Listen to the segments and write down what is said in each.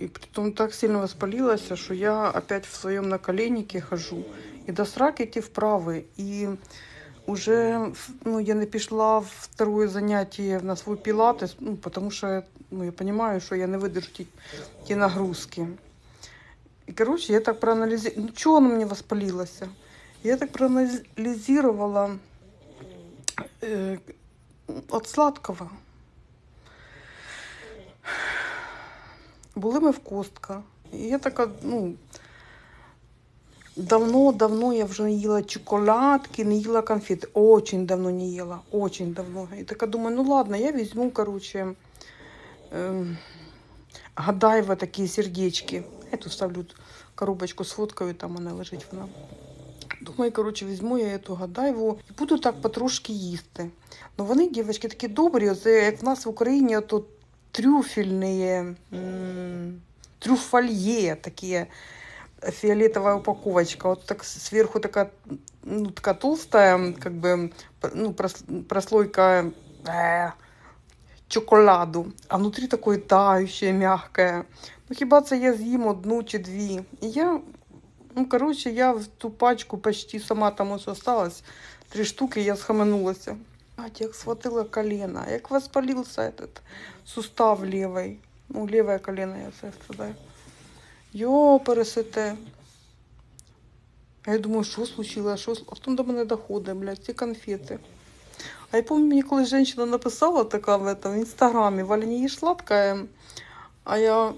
И притом так сильно воспалилась, что я опять в своем наколеннике хожу. И до сраки идти вправо. И уже ну, я не пішла в второе заняття на свой пілатес, ну, потому что ну, я понимаю, что я не выдержу ті, нагрузки. И, короче, я так проанализировала, ну, чего оно мне воспалилось? Я так проанализировала э, от сладкого. Були ми в Костка. І я така, ну, давно-давно я вже не їла чоколадки, не їла конфети. Очень давно не їла, очень давно. І така думаю, ну ладно, я візьму, короче, ем, Гадаєва такі сердечки. Я тут ставлю коробочку з фоткою, там вона лежить вона. Думаю, коротше, візьму я цю гадаєву і буду так потрошки їсти. Ну вони, дівчатки, такі добрі, як в нас в Україні, то трюфельні, м, трюфальє такі фиолетовая упаковочка. Вот так сверху такая, ну, такая толстая, как бы, ну, прос- прослойка э, чоколаду, а внутри такое тающее, мягкое. Ну, хіба це я з'їм одну чи дві. І я, ну, коротше, я в ту пачку почти сама там ось осталась. Три штуки, я схаменулася. А, як схватила колено, як воспалился этот сустав левой. Ну, левое колено я це страдаю. Йо, пересете. А я думаю, що случилось, що... с- А потім до мене доходить, блядь, ці конфети. А я помню, мені колись жінка написала така в, этом, в інстаграмі, Валя, не їж сладкое. А я,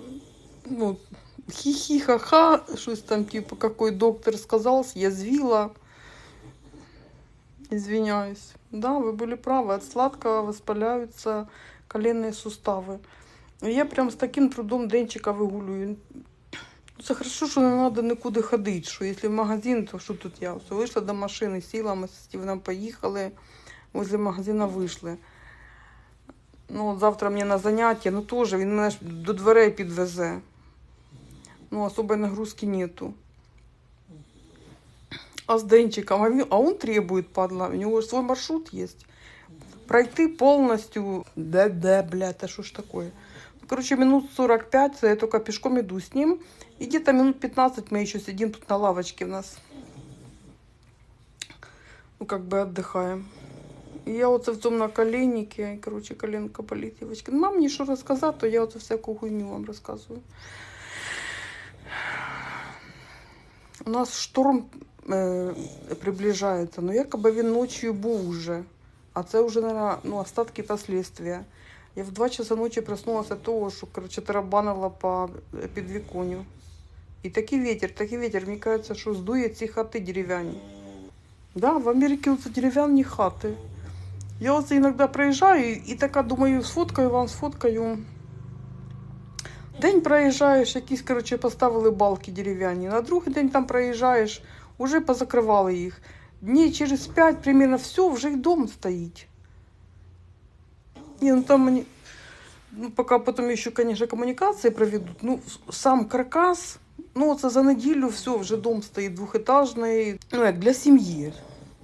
ну, хі-хі, ха-ха, щось там, типу, какой доктор сказал, съязвила. Извиняюсь. Да, вы были правы, от сладкого воспаляются коленные суставы. І Я прям з таким трудом денчика вигулюю. Це хорошо, що не треба нікуди ходити. Що якщо в магазин, то що тут я? Все, вийшла до машини, сіла, ми з Стівеном поїхали, возле магазина вийшли. Ну, от завтра мені на заняття, ну теж він мене ж до дверей підвезе. Ну, особої нагрузки нету. А з денчиком, а, а он требует, падла, у него свой маршрут есть. Пройти полностью, да-да, блядь, а что ж такое? Короче, минут 45 я только пешком иду с ним. И где-то минут 15 мы еще сидим тут на лавочке у нас. Ну, как бы отдыхаем. И я вот в том на коленнике, короче, коленка болит, девочки. Ну, Мам, мне что рассказать, то я вот всякую хуйню вам рассказываю. У нас шторм е, приближається, ну якоби він ночью був уже. А це вже, наверное, ну, остатки последствия. Я в 2 часа ночі проснулася того, що короче, тарабанила по підвіконню. І такий вітер, такий вітер, мені кажеться, що здує ці хати дерев'яні. Да, в Америці оце дерев'яні хати. Я оце іноді приїжджаю і така думаю, сфоткаю вам, сфоткаю. День проїжджаєш, якісь, коротше, поставили балки дерев'яні. На другий день там проїжджаєш, уже позакривали їх. Дней через п'ять примерно все, вже й дом стоїть. Ні, ну там мені, ну, поки потім ще, конечно, комунікації проведуть. Ну, сам каркас, ну, це за неділю все, вже дом стоїть двохетажний. Ну, як для сім'ї.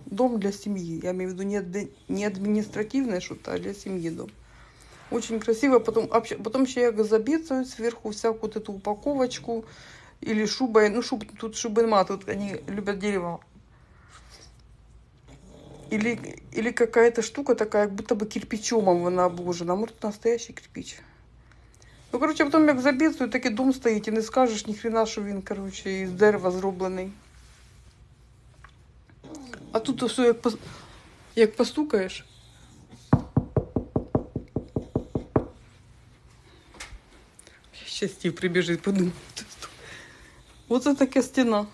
Дом для сім'ї. Я маю в виду не, адми- не адміністративне щось, а для сім'ї дом. Очень красиво. Потом, обще- потом еще я забецаю сверху всякую вот эту упаковочку или шубой. Ну, шуб, тут шубы нема, тут они любят дерево. Или, или какая-то штука такая, как будто бы кирпичом она обложена. А может, настоящий кирпич. Ну, короче, потім як забецаю, такий дом стоїть, і не скажеш ні хрена, що він, короче, із дерева зроблений. А тут все як, пос- як постукаєш. Ще Стів прибіжить, подумає. Оце таке стіна.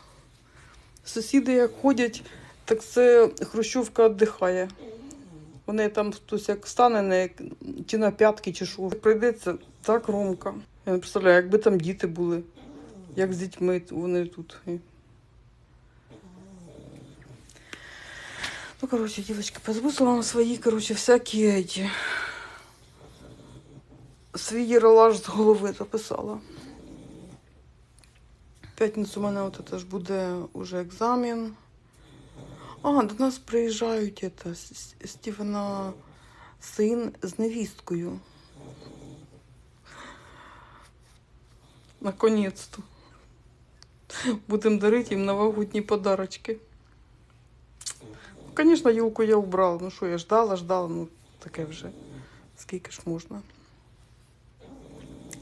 Сусіди як ходять, так це Хрущовка віддихає. Вони там хтось як стане на, чи на п'ятки, чи що. Прийдеться так громко. Я не представляю, якби там діти були, як з дітьми вони тут. Ну, короче, девочки, позбыла вам свои, короче, всякие эти... Свій яролаж з голови записала. П'ятницю у мене от це ж буде уже екзамен. А, до нас приїжджають это, Стівена син з невісткою. Наконец-то. Будемо дарити їм новогодні подарочки. Звісно, юлку я убрала. Ну що, я ждала, ждала, ну таке вже. Скільки ж можна.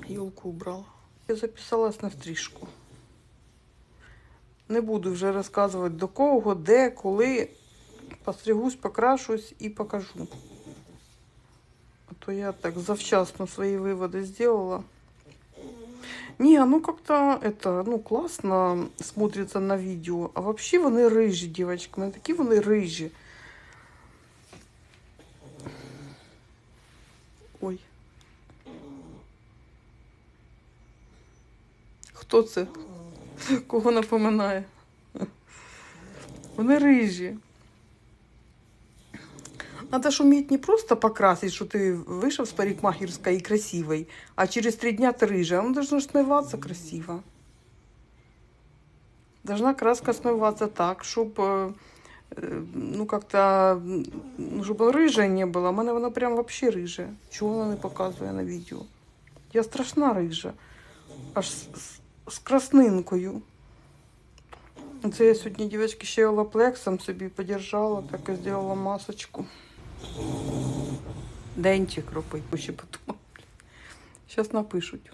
Юлку убрала. Я записалась на стрижку. Не буду вже розказувати до кого, де, коли. Постригусь, покрашусь і покажу. А то я так завчасно свої виводи зробила. Не, ну как-то это, ну классно смотрится на видео. А вообще вони рижі, девочки. Вони такі вони рижі. Ой. Хто це? Кого напоминає? Вони рижі. Надо ж уметь не просто покрасить, что ты вышел с парикмахерской и красивой, а через три дня ты рыжая. Она должна смываться красиво. Должна краска смываться так, чтобы ну как-то, м, ну, чтобы рыжая не было. У мене вона прям вообще рыжая. Чого вона не показує на відео? Я страшна рижа. Аж з, краснинкою. Це я сьогодні, дівчатки, ще олаплексом собі подержала, так і зробила масочку. Денчик робить, ще подумав. Зараз напишуть.